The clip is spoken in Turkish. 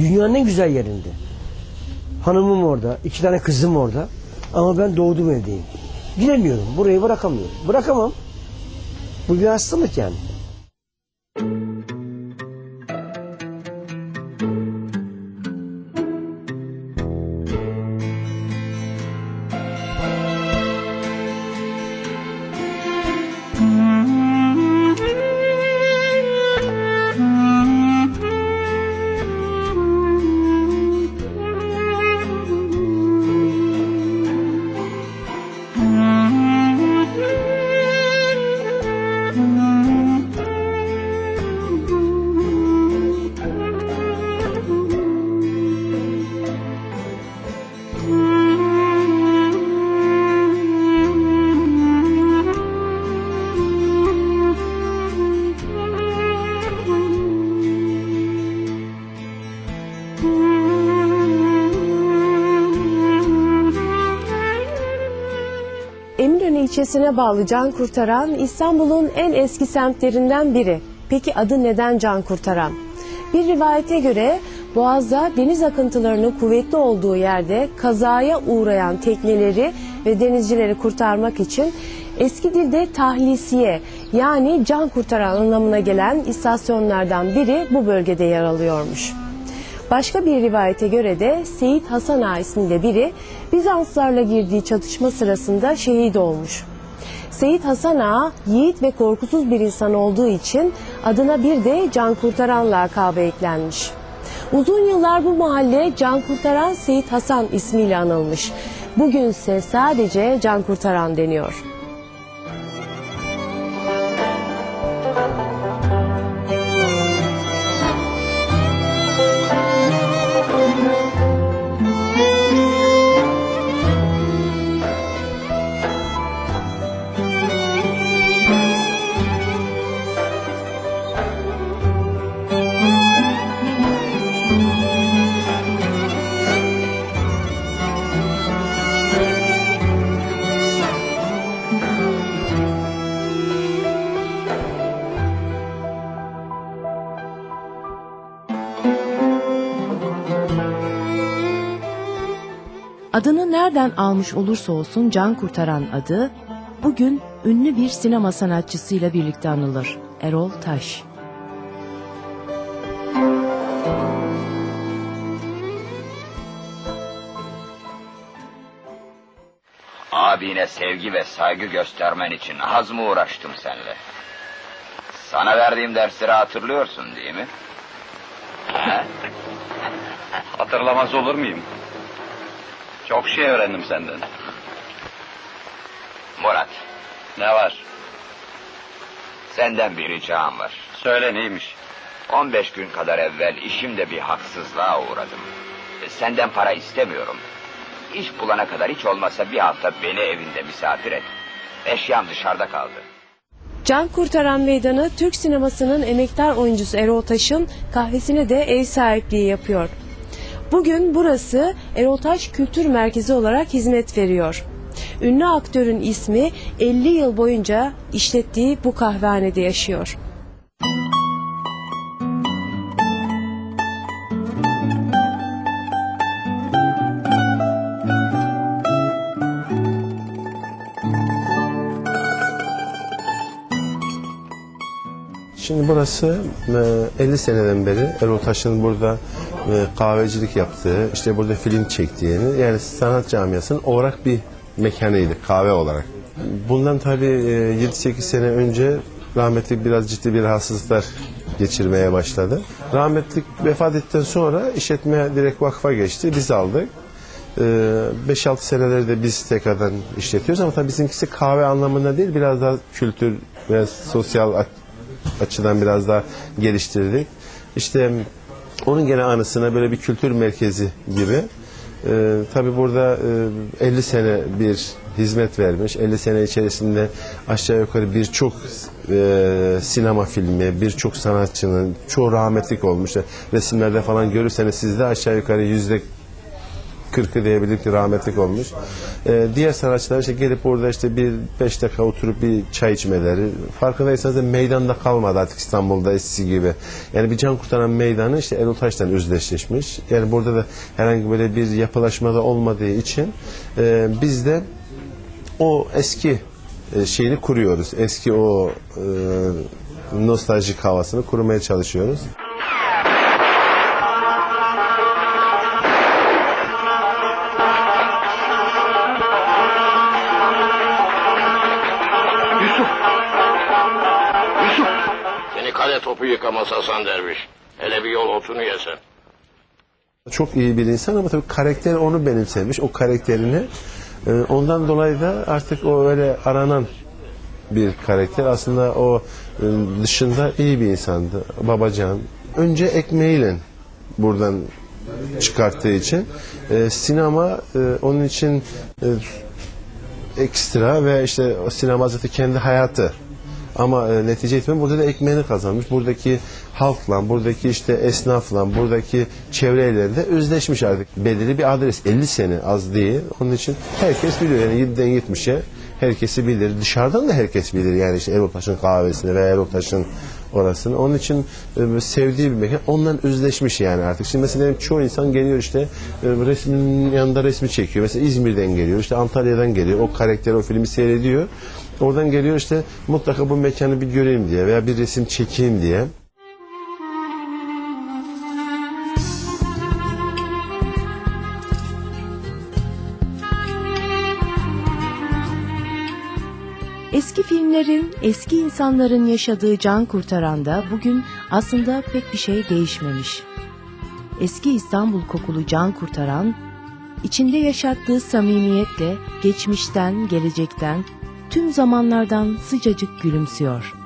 Dünyanın en güzel yerinde. Hanımım orada, iki tane kızım orada. Ama ben doğduğum evdeyim. Gidemiyorum, burayı bırakamıyorum. Bırakamam. Bu bir hastalık yani. İlçesine bağlı Can Kurtaran İstanbul'un en eski semtlerinden biri. Peki adı neden Can Kurtaran? Bir rivayete göre Boğaz'da deniz akıntılarının kuvvetli olduğu yerde kazaya uğrayan tekneleri ve denizcileri kurtarmak için eski dilde tahlisiye yani can kurtaran anlamına gelen istasyonlardan biri bu bölgede yer alıyormuş. Başka bir rivayete göre de Seyit Hasan Ağa isminde biri Bizanslarla girdiği çatışma sırasında şehit olmuş. Seyit Hasan Ağa yiğit ve korkusuz bir insan olduğu için adına bir de Can Kurtaran lakabı eklenmiş. Uzun yıllar bu mahalle Can Kurtaran Seyit Hasan ismiyle anılmış. Bugünse sadece Can Kurtaran deniyor. Adını nereden almış olursa olsun can kurtaran adı bugün ünlü bir sinema sanatçısıyla birlikte anılır. Erol Taş. Abine sevgi ve saygı göstermen için az mı uğraştım seninle? Sana verdiğim dersleri hatırlıyorsun değil mi? He? Hatırlamaz olur muyum? Çok şey öğrendim senden. Murat, Ne var? senden bir ricam var. Söyle neymiş? 15 gün kadar evvel işimde bir haksızlığa uğradım. E, Senden para istemiyorum. İş bulana kadar hiç olmazsa bir hafta beni evinde misafir et. Eşyam dışarıda kaldı. Can Kurtaran Meydanı Türk sinemasının emektar oyuncusu Erol Taş'ın kahvesine de ev sahipliği yapıyor. Bugün burası Erol Kültür Merkezi olarak hizmet veriyor. Ünlü aktörün ismi 50 yıl boyunca işlettiği bu kahvehanede yaşıyor. Şimdi burası e, 50 seneden beri Erol Taş'ın burada e, kahvecilik yaptığı, işte burada film çektiğini, yani sanat camiasının olarak bir mekanıydı kahve olarak. Bundan tabii e, 7-8 sene önce rahmetli biraz ciddi bir rahatsızlıklar geçirmeye başladı. Rahmetli vefat ettikten sonra işletme direkt vakfa geçti, biz aldık. E, 5-6 seneleri de biz tekrardan işletiyoruz ama tabii bizimkisi kahve anlamında değil, biraz daha kültür ve sosyal açıdan biraz daha geliştirdik. İşte onun gene anısına böyle bir kültür merkezi gibi. Ee, tabii burada e, 50 sene bir hizmet vermiş. 50 sene içerisinde aşağı yukarı birçok e, sinema filmi, birçok sanatçının çoğu rahmetlik olmuş. Resimlerde falan görürseniz siz de aşağı yukarı yüzde kırkı diyebilirim ki rahmetlik olmuş. Ee, diğer sanatçılar işte gelip orada işte bir beş dakika oturup bir çay içmeleri. Farkındaysanız da meydanda kalmadı artık İstanbul'da eskisi gibi. Yani bir can kurtaran meydanı işte Erol Taş'tan özdeşleşmiş. Yani burada da herhangi böyle bir yapılaşmada olmadığı için e, biz de o eski e, şeyini kuruyoruz. Eski o e, nostaljik havasını kurmaya çalışıyoruz. Kale topu yıkamaz Hasan Derviş. Hele bir yol otunu yesen. Çok iyi bir insan ama tabii karakter onu benimsemiş. O karakterini e, ondan dolayı da artık o öyle aranan bir karakter. Aslında o e, dışında iyi bir insandı. Babacan. Önce ekmeğiyle buradan çıkarttığı için e, sinema e, onun için e, ekstra ve işte sinema zaten kendi hayatı. Ama e, netice itibariyle burada da ekmeğini kazanmış. Buradaki halkla, buradaki işte esnafla, buradaki çevreyle de özleşmiş artık. Belirli bir adres. 50 sene az değil. Onun için herkes biliyor. Yani 7'den 70'e herkesi bilir. Dışarıdan da herkes bilir. Yani işte Erol Taş'ın kahvesini veya Erol Taş'ın orasını. Onun için e, sevdiği bir mekan. Ondan özleşmiş yani artık. Şimdi mesela çoğu insan geliyor işte e, resmin yanında resmi çekiyor. Mesela İzmir'den geliyor, işte Antalya'dan geliyor. O karakter o filmi seyrediyor. Oradan geliyor işte mutlaka bu mekanı bir göreyim diye veya bir resim çekeyim diye. Eski filmlerin, eski insanların yaşadığı can kurtaranda bugün aslında pek bir şey değişmemiş. Eski İstanbul kokulu can kurtaran, içinde yaşattığı samimiyetle geçmişten, gelecekten, tüm zamanlardan sıcacık gülümsüyor.